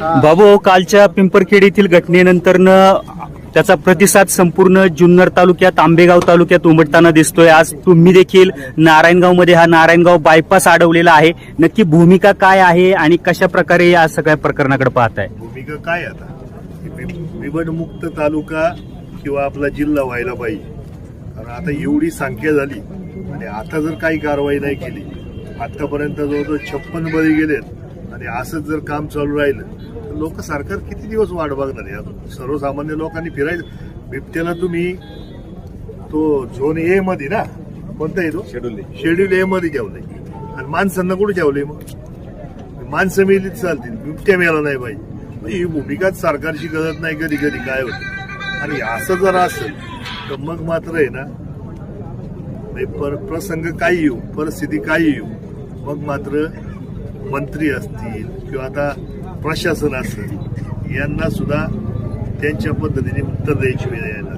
बाबू कालच्या पिंपरखेड येथील घटनेनंतरनं त्याचा प्रतिसाद संपूर्ण जुन्नर तालुक्यात आंबेगाव तालुक्यात उमटताना दिसतोय. आज तुम्ही देखील नारायणगावमध्ये हा नारायणगाव बायपास अडवलेला आहे. नक्की भूमिका काय आहे आणि कशा प्रकारे या सगळ्या प्रकरणाकडे पाहताय? भूमिका काय आता? बिबटमुक्त तालुका किंवा आपला जिल्हा व्हायला पाहिजे. कारण आता एवढी संख्या झाली आणि आता जर काही कारवाई नाही केली आतापर्यंत जवळजवळ छप्पन बळी गेलेत. आणि असंच जर काम चालू राहिलं तर लोक सरकार किती दिवस वाट बघणार अजून सर्वसामान्य लोकांनी फिरायचं. बिबट्याला तुम्ही तो झोन ए मध्ये ना कोणता येतो शेड्यूल शेड्यूल ए मध्ये ठेवलंय. आणि माणसांना कुठे ठेवलंय मग? माणसं मेलीच चालतील. बिबट्या मेला नाही पाहिजे ही भूमिकाच सरकारची कळत नाही कधी कधी काय होतं? आणि असं जर असेल तर मग मात्र आहे ना पर प्रसंग काही येऊ परिस्थिती काही येऊ मग मात्र मंत्री असतील किंवा आता प्रशासन असेल यांना सुद्धा त्यांच्या पद्धतीने उत्तर द्यायची वेळ यायला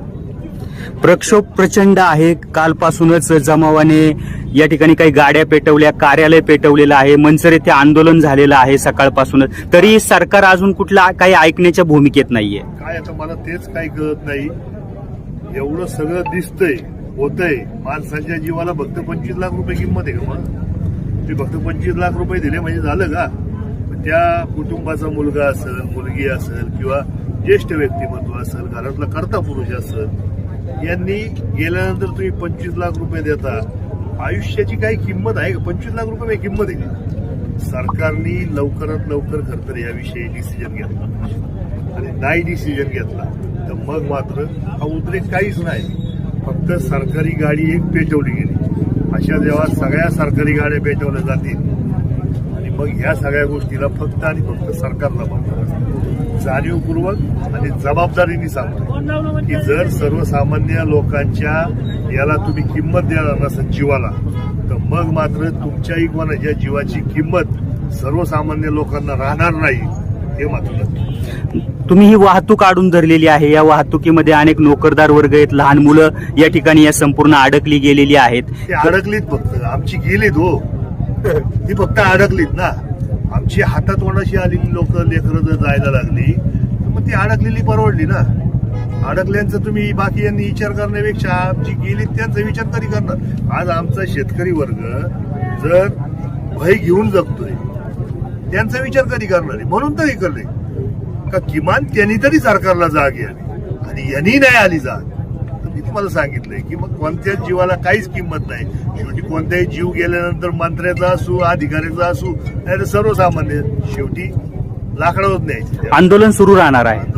प्रक्षोभ प्रचंड आहे. कालपासूनच जमावाने या ठिकाणी काही गाड्या पेटवल्या कार्यालय पेटवलेलं आहे. मनसर येथे आंदोलन झालेलं आहे सकाळपासूनच. तरी सरकार अजून कुठला काही ऐकण्याच्या भूमिकेत नाहीये. काय आता मला तेच काही कळत नाही. एवढं सगळं दिसतंय होतंय. माणसांच्या जीवाला फक्त पंचवीस लाख रुपये किंमत आहे का मग? ते फक्त पंचवीस लाख रुपये दिले म्हणजे झालं का? त्या कुटुंबाचा मुलगा असेल मुलगी असेल किंवा ज्येष्ठ व्यक्तिमत्व असेल घरातला कर्ता पुरुष असेल यांनी गेल्यानंतर तुम्ही पंचवीस लाख रुपये देता. आयुष्याची काही किंमत आहे का? पंचवीस लाख रुपये काही किंमत आहे. का सरकारने लवकरात लवकर खरं तर याविषयी डिसिजन घेतला आणि नाही डिसिजन घेतला तर मग मात्र हा उद्रेक काहीच नाही. फक्त सरकारी गाडी एक पेटवली. गेली अशा जेव्हा सगळ्या सरकारी गाड्या पेटवल्या जातील. आणि मग ह्या सगळ्या गोष्टीला फक्त आणि फक्त सरकारला बघणार जाणीवपूर्वक आणि जबाबदारीने सांगतो. की जर सर्वसामान्य लोकांच्या याला तुम्ही किंमत देणार नसेल जीवाला तर मग मात्र तुमच्याही कोणाच्या जीवाची किंमत सर्वसामान्य लोकांना राहणार नाही. हे मात्र. तुम्ही ही वाहतूक आडून धरलेली आहे. या वाहतुकीमध्ये अनेक नोकरदार वर्ग आहेत. लहान मुलं या ठिकाणी या संपूर्ण अडकली गेलेली आहेत. अडकलीत फक्त. आमची गेलीत हो. ती फक्त अडकलीत ना. आमची हातातोंडाशी आलेली लोक लेकरं जर जायला लागली तर मग ती अडकलेली परवडली ना. अडकल्यांचा तुम्ही बाकी यांनी विचार करण्यापेक्षा आमची गेलीत त्यांचा विचार तरी करणार. आज आमचा शेतकरी वर्ग जर भय घेऊन जगतोय त्यांचा विचार कधी करणार आहे म्हणून तरी करले. का किमान त्यांनी तरी सरकारला जाग यावी. आणि यांनी नाही आली जाग. मी तुम्हाला सांगितलंय की मग कोणत्याच जीवाला काहीच किंमत नाही. शेवटी कोणत्याही जीव गेल्यानंतर मंत्र्याचा असू अधिकाऱ्याचा असू नाही तर सर्वसामान्य. शेवटी लाकडावर न्यायचे. आंदोलन सुरू राहणार आहे.